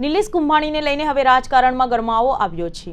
નિલેશ કુંભાણીને લઈને હવે રાજકારણમાં ગરમાવો આવ્યો છે.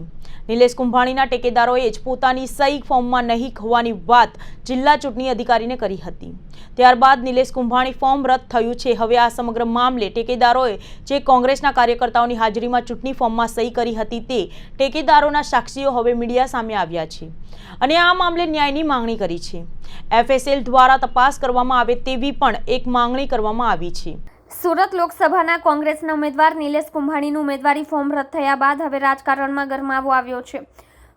નિલેશ કુંભાણીના ટેકેદારોએ જ પોતાની સહી ફોર્મમાં નહીં હોવાની વાત જિલ્લા ચૂંટણી અધિકારીને કરી હતી. ત્યારબાદ નિલેશ કુંભાણી ફોર્મ રદ થયું છે. હવે આ સમગ્ર મામલે ટેકેદારોએ જે કોંગ્રેસના કાર્યકર્તાઓની હાજરીમાં ચૂંટણી ફોર્મમાં સહી કરી હતી તે ટેકેદારોના સાક્ષીઓ હવે મીડિયા સામે આવ્યા છે. અને આ મામલે ન્યાયની માંગણી કરી છે. એફએસએલ દ્વારા તપાસ કરવામાં આવે તેવી પણ એક માંગણી કરવામાં આવી છે. સુરત લોકસભાના કોંગ્રેસના ઉમેદવાર નિલેશ કુંભાણીનું ઉમેદવારી ફોર્મ રદ થયા બાદ હવે રાજકારણમાં ગરમાવો આવ્યો છે.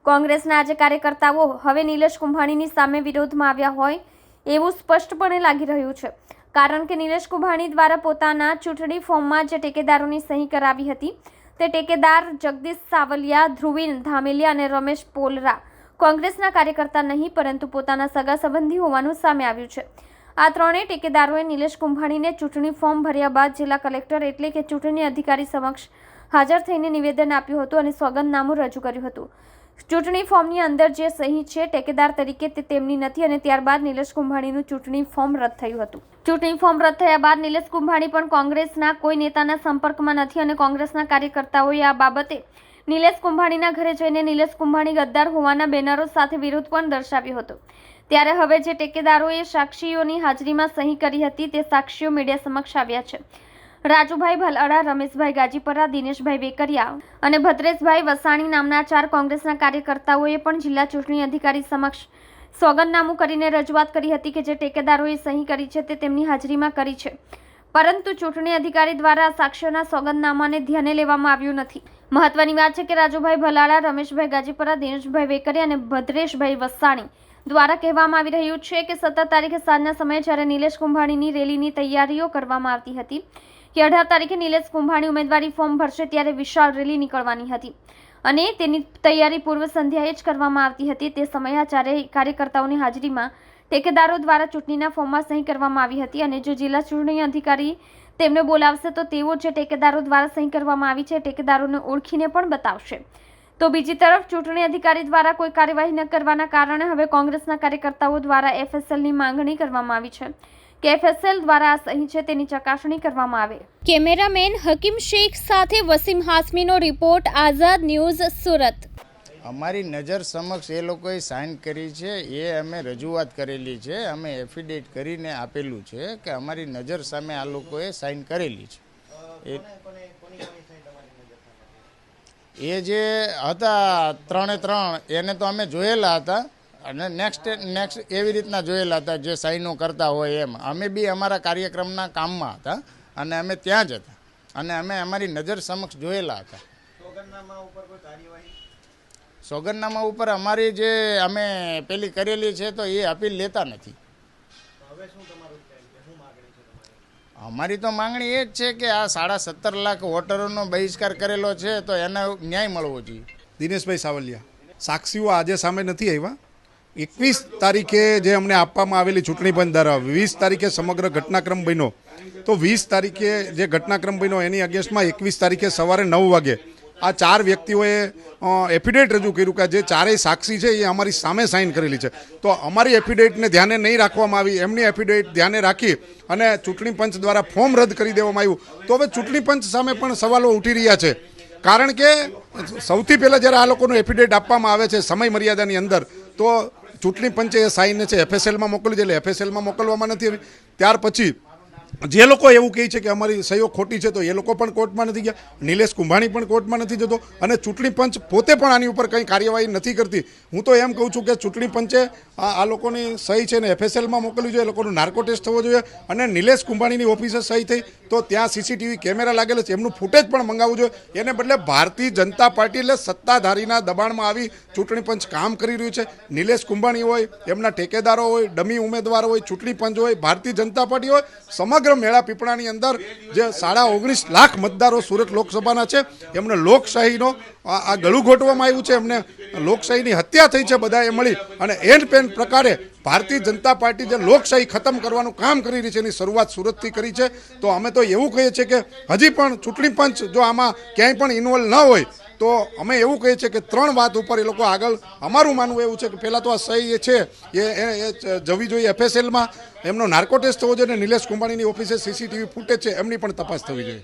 કોંગ્રેસના આજે કાર્યકર્તાઓ હવે નિલેશ કુંભાણીની સામે વિરોધમાં આવ્યા હોય એવું સ્પષ્ટપણે લાગી રહ્યું છે. કારણ કે નિલેશ કુંભાણી દ્વારા પોતાના ચૂંટણી ફોર્મમાં જે ટેકેદારોની સહી કરાવી હતી તે ટેકેદાર જગદીશ સાવલિયા, ધ્રુવીન ધામેલિયા અને રમેશ પોલરા કોંગ્રેસના કાર્યકર્તા નહીં, પરંતુ પોતાના સગા સંબંધી હોવાનું સામે આવ્યું છે. આ ત્રણેય ટેકેદારોએ નિલેશ કુંભાણીને ચૂંટણી ફોર્મ ભર્યા બાદ જિલ્લા કલેક્ટર એટલે કે ચૂંટણી અધિકારી સમક્ષ હાજર થઈને નિવેદન આપ્યું હતું અને સોગંદનામું રજૂ કર્યું હતું. ચૂંટણી ફોર્મની અંદર જે સહી છે, ટેકેદાર તરીકે તે તેમની નથી અને ત્યારબાદ નિલેશ કુંભાણીનું ચૂંટણી ફોર્મ રદ થયું હતું. ચૂંટણી ફોર્મ રદ થયા બાદ નિલેશ કુંભાણી પણ કોંગ્રેસના કોઈ નેતાના સંપર્કમાં નથી અને કોંગ્રેસના કાર્યકર્તાઓએ આ બાબતે નિલેશ કુંભાણીના ઘરે જઈને નિલેશ કુંભાણી ગદ્દાર હોવાના બેનરો સાથે વિરોધ પણ દર્શાવ્યો હતો. ત્યારે હવે જે ટેકેદારોએ સાક્ષીઓની હાજરીમાં સહી કરી હતી તે સાક્ષીઓ મીડિયા સમક્ષ આવ્યા છે. રાજુભાઈ ભલાડા, રમેશભાઈ ગાજીપરા, દિનેશભાઈ વેકરિયા અને ભદ્રેશભાઈ વસાણી નામના ચાર કોંગ્રેસના કાર્યકર્તાઓએ પણ જિલ્લા ચૂંટણી અધિકારી સમક્ષ સોગંદનામું કરીને રજૂઆત કરી હતી કે જે ટેકેદારોએ સહી કરી છે તે તેમની હાજરીમાં કરી છે. પરંતુ ચૂંટણી અધિકારી દ્વારા સાક્ષીઓના સોગંદનામાને ધ્યાને લેવામાં આવ્યું નથી. મહત્વની વાત છે કે રાજુભાઈ ભલાળા રમેશભાઈ ગાજીપરા, દિનેશભાઈ વેકરિયા અને ભદ્રેશભાઈ વસાણી દ્વારા કહેવામાં આવી રહ્યું છે કે સત્તર તારીખે સાંજના સમયે જ્યારે નિલેશ કુંભાણીની રેલીની તૈયારીઓ કરવામાં આવતી હતી, કે અઢાર તારીખે નિલેશ કુંભાણી ઉમેદવારી ફોર્મ ભરશે ત્યારે વિશાળ રેલી નીકળવાની હતી. અને તેની તૈયારી પૂર્વ સંધ્યાએ જ કરવામાં આવતી હતી. તે સમયે આ કાર્યકર્તાઓની હાજરીમાં ટેકેદારો દ્વારા ચૂંટણીના ફોર્મમાં સહી કરવામાં આવી હતી અને જો જિલ્લા ચૂંટણી અધિકારી તેમને બોલાવશે તો તેઓ જે ટેકેદારો દ્વારા સહી કરવામાં આવી છે. ટેકેદારોને ઓળખીને પણ બતાવશે. તો બીજી તરફ ચૂંટણી અધિકારી દ્વારા કોઈ કાર્યવાહી ન કરવાના કારણે હવે કોંગ્રેસના કાર્યકર્તાઓ દ્વારા એફએસએલની માંગણી કરવામાં આવી છે કે એફએસએલ દ્વારા આ સહી છે તેની ચકાસણી કરવામાં આવે. કેમેરામેન હકીમ શેખ સાથે વસીમ હાસમીનો રિપોર્ટ આઝાદ ન્યૂઝ સુરત. અમારી નજર સમક્ષ એ લોકોએ સાઇન કરી છે એ અમે રજૂઆત કરેલી છે અમે એફિડેટ કરીને આપેલું છે કે અમારી નજર સામે આ લોકોએ સાઇન કરેલી છે. એ એ જે હતા ત્રણે ત્રણ એને તો અમે જોયેલા હતા. અને નેક્સ્ટ નેક્સ્ટ એવી રીતના જોયેલા હતા જે સાઈનો કરતા હોય એમ. અમે બી અમારા કાર્યક્રમના કામમાં હતા અને અમે ત્યાં જ હતા. અને અમે અમારી નજર સમક્ષ જોયેલા હતા. સોગંદનામા ઉપર અમારી જે અમે પેલી કરેલી છે તો એ અપીલ લેતા નથી. અમારી તો માંગણી એ જ છે કે આ સાડા સત્તર લાખ વોટરોનો બહિષ્કાર કરેલો છે, તો એને ન્યાય મળવો જોઈએ. દિનેશભાઈ સાવલિયા, સાક્ષીઓ આજે સામે નથી આવ્યા. એકવીસ તારીખે જે અમને આપવામાં આવેલી ચૂંટણી પંચ દ્વારા, વીસ તારીખે સમગ્ર ઘટનાક્રમ બન્યો. તો વીસ તારીખે જે ઘટનાક્રમ બન્યો, એની અગેન્સ્ટમાં એકવીસ તારીખે સવારે નવ વાગે આ ચાર વ્યક્તિઓએ એફિડેવિટ રજૂ કર્યું કે જે ચારેય સાક્ષી છે એ અમારી સામે સાઇન કરેલી છે. તો અમારી એફિડેવિટને ધ્યાને નહીં રાખવામાં આવી, એમની એફિડેવિટ ધ્યાને રાખી અને ચૂંટણી પંચ દ્વારા ફોર્મ રદ કરી દેવામાં આવ્યું. તો હવે ચૂંટણી પંચ સામે પણ સવાલો ઉઠી રહ્યા છે. કારણ કે સૌથી પહેલાં જ્યારે આ લોકોનું એફિડેવિટ આપવામાં આવે છે સમય મર્યાદાની અંદર, તો ચૂંટણી પંચે એ સાઇન છે એફએસએલમાં મોકલી છે એટલે એફએસએલમાં મોકલવામાં નથી આવી. ત્યાર પછી જે લોકો એવું કહે છે કે અમારી સહીઓ ખોટી છે, તો એ લોકો પણ કોર્ટમાં નથી ગયા. નિલેશ કુંભાણી પણ કોર્ટમાં નથી જતો અને ચૂંટણી પંચ પોતે પણ આની ઉપર કંઈ કાર્યવાહી નથી કરતી. હું તો એમ કહું છું કે ચૂંટણી પંચે આ લોકોની સહી છે ને એફએસએલમાં મોકલવી જોઈએ એ લોકોનું નાર્કો ટેસ્ટ થવો જોઈએ અને નિલેશ કુંભાણીની ઓફિસે સહી થઈ, તો ત્યાં સીસીટીવી કેમેરા લાગેલા છે. એમનું ફૂટેજ પણ મંગાવવું જોઈએ. એને બદલે ભારતીય જનતા પાર્ટી એટલે સત્તાધારીના દબાણમાં આવી ચૂંટણી પંચ કામ કરી રહ્યું છે. નિલેશ કુંભાણી હોય, એમના ઠેકેદારો હોય, ડમી ઉમેદવારો હોય, ચૂંટણી પંચ હોય, ભારતીય જનતા પાર્ટી હોય, સમગ્ર મેળા પીપળાની અંદર જે સાડા ઓગણીસ લાખ મતદારો સુરત લોકસભાના છે, એમને લોકશાહીનો આ ગળું ઘોટવામાં આવ્યું છે, એમને લોકશાહીની હત્યા થઈ છે, બધાએ મળી અને એન્ડ પેન પ્રકારે ભારતીય જનતા પાર્ટી જે લોકશાહી ખતમ કરવાનું કામ કરી રહી છે, એની શરૂઆત સુરતથી કરી છે. તો અમે તો એવું કહીએ છીએ કે હજી પણ ચૂંટણી પંચ જો આમાં ક્યાંય પણ ઇન્વોલ્વ ન હોય તો અમે એવું કહીએ છીએ કે ત્રણ વાત ઉપર એ લોકો આગળ અમારું માનવું એવું છે કે પહેલાં તો આ સહી એ છે, એ, એ- જવી જોઈએ એફએસએલમાં એમનો નાર્કો ટેસ્ટ થવો જોઈએ નિલેશ કુંભાણીની ઓફિસે સીસીટીવી ફૂટેજ છે, એમની પણ તપાસ થવી જોઈએ.